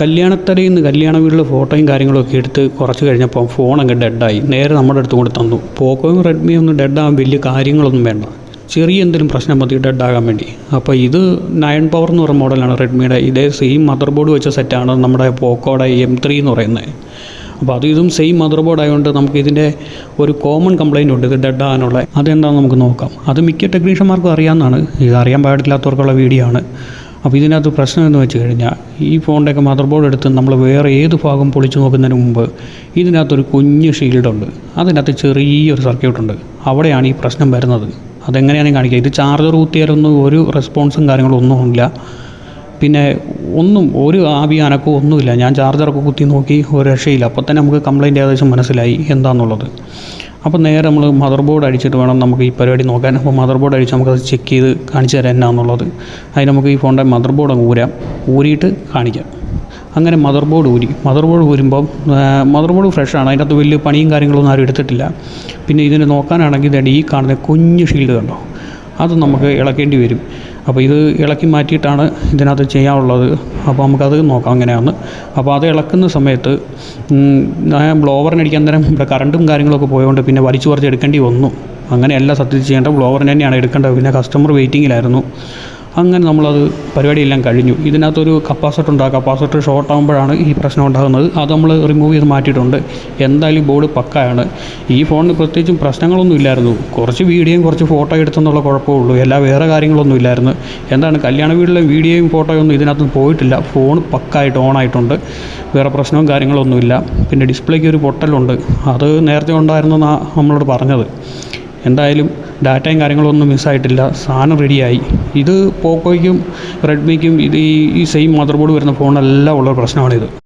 കല്യാണത്തറയിൽ നിന്ന് കല്യാണ വീട്ടിലെ ഫോട്ടോയും കാര്യങ്ങളൊക്കെ എടുത്ത് കുറച്ച് കഴിഞ്ഞപ്പോൾ ഫോൺ അങ്ങ് ഡെഡായി നേരെ നമ്മുടെ അടുത്ത് കൊണ്ട് തന്നു. പോക്കോയും റെഡ്മിയും ഒന്നും ഡെഡാകാൻ വലിയ കാര്യങ്ങളൊന്നും വേണ്ട. ചെറിയ എന്തെങ്കിലും പ്രശ്നം മതി ഡെഡാകാൻ വേണ്ടി. അപ്പോൾ ഇത് നയൻ പവർ എന്ന് പറയുന്ന മോഡലാണ് റെഡ്മിയുടെ. ഇതേ സെയിം മദർ ബോർഡ് വെച്ച സെറ്റാണ് നമ്മുടെ പോക്കോയുടെ എം ത്രീ എന്ന് പറയുന്നത്. അപ്പോൾ അത് ഇതും സെയിം മദർ ബോർഡ് ആയതുകൊണ്ട് നമുക്ക് ഇതിന്റെ ഒരു കോമൺ കംപ്ലയിന്റ് ഉണ്ട്. ഇത് ഡെഡ് ആകാനുള്ള അതെന്താണെന്ന് നമുക്ക് നോക്കാം. അത് മിക്ക ടെക്നീഷ്യന്മാർക്കും അറിയാവുന്നതാണ്. ഇത് അറിയാൻ പാടില്ലാത്തവർക്കുള്ള വീഡിയോ ആണ്. അപ്പോൾ ഇതിനകത്ത് പ്രശ്നം എന്ന് വെച്ച് കഴിഞ്ഞാൽ ഈ ഫോണിന്റെയൊക്കെ മദർ ബോർഡ് എടുത്ത് നമ്മൾ വേറെ ഏത് ഭാഗം പൊളിച്ചു നോക്കുന്നതിന് മുമ്പ് ഇതിനകത്തൊരു കുഞ്ഞ് ഷീൽഡുണ്ട് അതിനകത്ത് ചെറിയൊരു സർക്യൂട്ടുണ്ട് അവിടെയാണ് ഈ പ്രശ്നം വരുന്നത്. അതെങ്ങനെയാണ് കാണിക്കുക ഇത് ചാർജർ കുത്തിയാലൊന്നും ഒരു റെസ്പോൺസും കാര്യങ്ങളൊന്നും ഇല്ല പിന്നെ ഒന്നും ഒരു ആവി അനക്കോ ഒന്നുമില്ല. ഞാൻ ചാർജറൊക്കെ കുത്തി നോക്കി ഒരു രക്ഷയില്ല. അപ്പോൾ തന്നെ നമുക്ക് കംപ്ലൈന്റ് ഏകദേശം മനസ്സിലായി എന്താണെന്നുള്ളത് അപ്പോൾ നേരെ നമ്മൾ മദർ ബോർഡ് അടിച്ചിട്ട് വേണം നമുക്ക് ഈ പരിപാടി നോക്കാൻ. അപ്പോൾ മദർ ബോർഡ് അടിച്ച് നമുക്കത് ചെക്ക് ചെയ്ത് കാണിച്ചു തരാം എന്നാന്നുള്ളത്. അതിന് നമുക്ക് ഈ ഫോണിന്റെ മദർ ബോർഡ് അങ്ങ് ഊരാം. ഊരിയിട്ട് കാണിക്കാം. അങ്ങനെ മദർ ബോർഡ് ഊരി. മദർ ബോർഡ് ഊരുമ്പം മദർ ബോർഡ് ഫ്രഷാണ് അതിനകത്ത് വലിയ പണിയും കാര്യങ്ങളൊന്നും ആരും എടുത്തിട്ടില്ല. പിന്നെ ഇതിന് നോക്കാനാണെങ്കിൽ ഇതേണ്ട ഈ കാണുന്ന കുഞ്ഞ് ഷീൽഡ് കണ്ടോ? അത് നമുക്ക് ഇളക്കേണ്ടി വരും. അപ്പോൾ ഇത് ഇളക്കി മാറ്റിയിട്ടാണ് ഇതിനകത്ത് ചെയ്യാനുള്ളത്. അപ്പോൾ നമുക്കത് നോക്കാം അങ്ങനെയാണ് അപ്പോൾ അത് ഇളക്കുന്ന സമയത്ത് ഞാൻ ബ്ലോവറിനടിക്കാൻ നേരം ഇവിടെ കറണ്ടും കാര്യങ്ങളൊക്കെ പോയതുകൊണ്ട് പിന്നെ വലിച്ചു പറിച്ച് എടുക്കേണ്ടി വന്നു. അങ്ങനെയല്ല സത്യത്തിൽ ചെയ്യേണ്ട ബ്ലോവറിന് തന്നെയാണ് എടുക്കേണ്ടത്. പിന്നെ കസ്റ്റമർ വെയിറ്റിങ്ങിലായിരുന്നു അങ്ങനെ നമ്മളത് പരിപാടിയെല്ലാം കഴിഞ്ഞു. ഇതിനകത്തൊരു കപ്പാസിറ്റർ ഉണ്ട് കപ്പാസിറ്റർ ഷോർട്ട് ആകുമ്പോഴാണ് ഈ പ്രശ്നം ഉണ്ടാകുന്നത്. അത് നമ്മൾ റിമൂവ് ചെയ്ത് മാറ്റിയിട്ടുണ്ട്. എന്തായാലും ബോർഡ് പക്കായാണ്. ഈ ഫോണിന് പ്രത്യേകിച്ചും പ്രശ്നങ്ങളൊന്നും ഇല്ലായിരുന്നു. കുറച്ച് വീഡിയോയും കുറച്ച് ഫോട്ടോ എടുത്തെന്നുള്ള കുഴപ്പമേ ഉള്ളൂ. എല്ലാ വേറെ കാര്യങ്ങളൊന്നും ഇല്ലായിരുന്നു. എന്താണ് കല്യാണ വീട്ടിലെ വീഡിയോയും ഫോട്ടോയും ഒന്നും ഇതിനകത്ത് പോയിട്ടില്ല. ഫോൺ പക്കായിട്ട് ഓൺ ആയിട്ടുണ്ട്. വേറെ പ്രശ്നവും കാര്യങ്ങളൊന്നുമില്ല പിന്നെ ഡിസ്പ്ലേക്ക് ഒരു പൊട്ടലുണ്ട്. അത് നേരത്തെ ഉണ്ടായിരുന്നെന്നാണ് നമ്മളോട് പറഞ്ഞത്. എന്തായാലും ഡാറ്റയും കാര്യങ്ങളൊന്നും മിസ്സായിട്ടില്ല. സാധനം റെഡിയായി ഇത് പോക്കോയ്ക്കും റെഡ്മിക്കും ഇത് ഈ സെയിം മദർ ബോർഡ് വരുന്ന ഫോണെല്ലാം ഉള്ള പ്രശ്നമാണിത്.